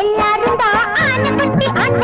எல்லாரும் தான் ஆன குட்டி ஆட்ட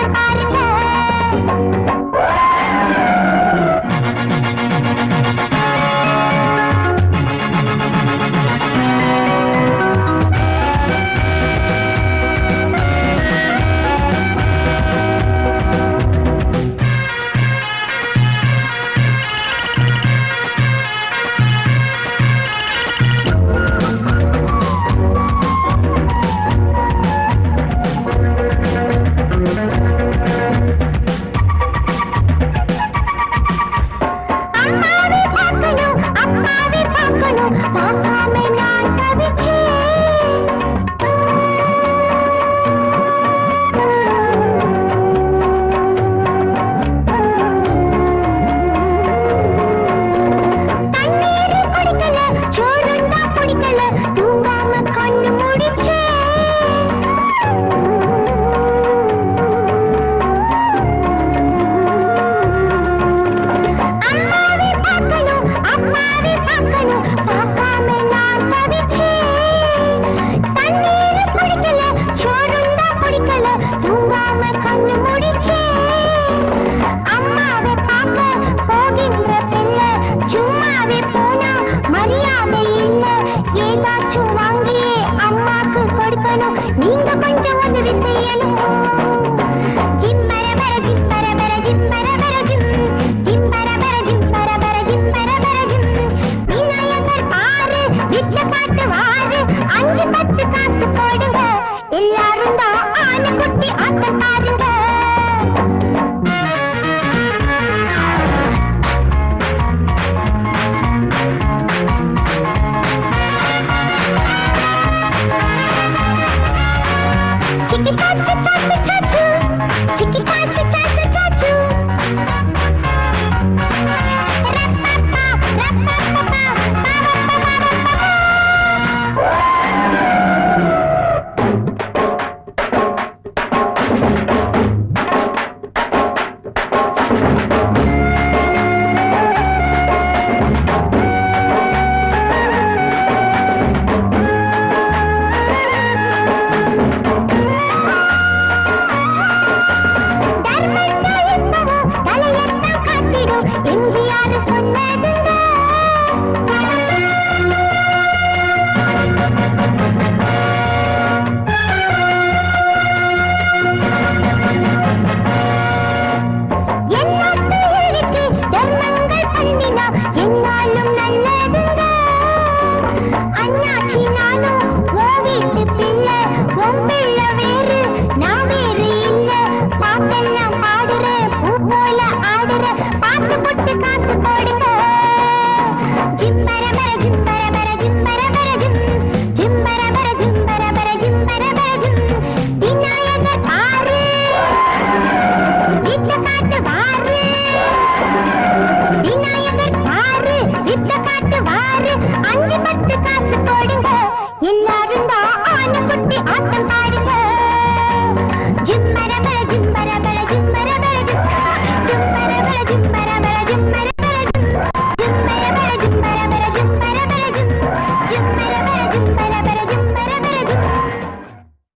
நீங்க கொஞ்சம் வந்து விசையனும் catch a catch a catch यार सुनने दूँगा அஞ்சு பத்து காசு போடுங்க. எல்லாரும் தான் ஆன குட்டி ஆட்டம்